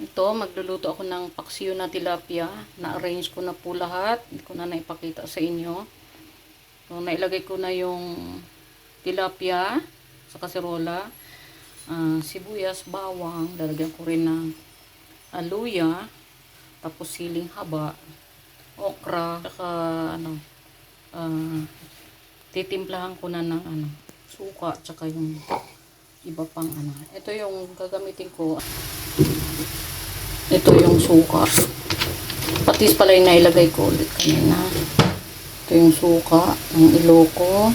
Ito, magluluto ako ng paksiyo na tilapia. Na-arrange ko na po lahat. Hindi ko na naipakita sa inyo. So, nailagay ko na yung tilapia sa kaserola. Ah, sibuyas, bawang. Lalagyan ko rin ng aluya. Tapos siling haba. Okra. Saka ano, ah, titimplahan ko na ng ano, suka. Tsaka yung iba pang ano. Ito yung gagamitin ko. Ito yung suka. Patis pala yung nailagay ko ulit kanina. Ito yung suka ng iloko.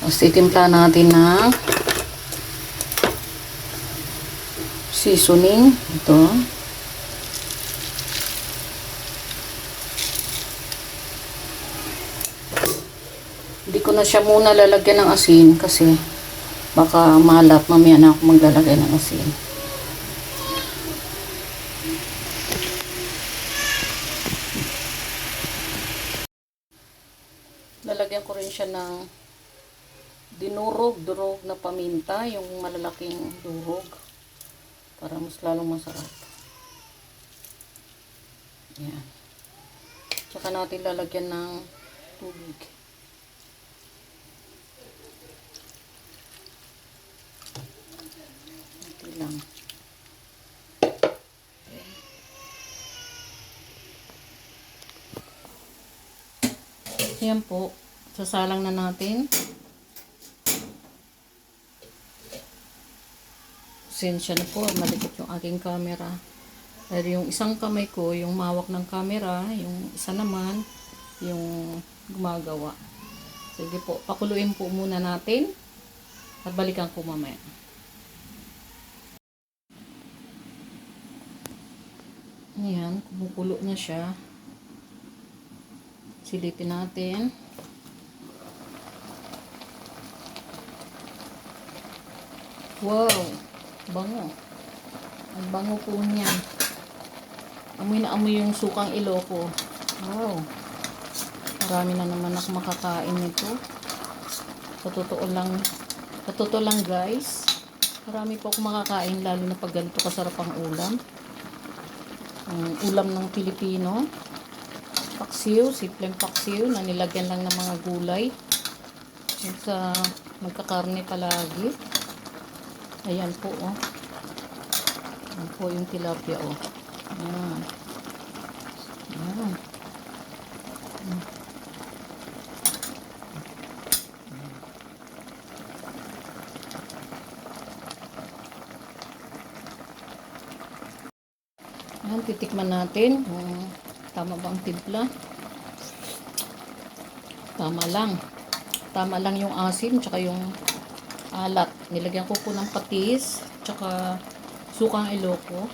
Tapos titimpla natin ng seasoning. Ito. Hindi ko na siya muna lalagyan ng asin kasi baka malat mamaya na ako maglalagay ng asin. Lalagyan ko rin siya ng dinurog-durog na paminta, yung malalaking durog para mas lalong masarap. Yan. Tsaka natin lalagyan ng tubig. Ito lang. Yan po. Sasalang na natin. Sensya na po. Malikot yung aking camera. Dahil yung isang kamay ko, yung mawak ng camera, yung isa naman, yung gumagawa. Sige po, pakuluin po muna natin. At balikan ko mamaya. Ayan, kumukulo na siya. Silipin natin. Wow! Bango. Ang bango po niya. Amoy na amoy yung sukang iloko. Wow. Marami na naman ako makakain nito. Sa totoo lang, sa totoo lang guys, marami po ako makakain lalo na pag ganito kasarap ang ulam. Ang ulam ng Pilipino. Paksiw, simpleng paksiw na nilagyan lang ng mga gulay. Yung sa magkakarne palagi. Ayan po, oh. Ayan po yung tilapia, oh. Ayan. Ayan. Ayan, titikman natin kung tama ba ang timpla. Tama lang. Tama lang yung asim, tsaka yung alat. Nilagyan ko po ng patis, tsaka sukang iloko.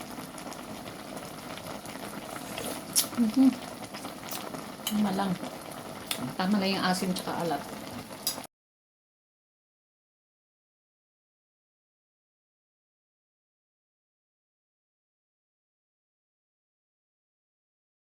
Mhm. Tama lang. Tama lang yung asim tsaka alat.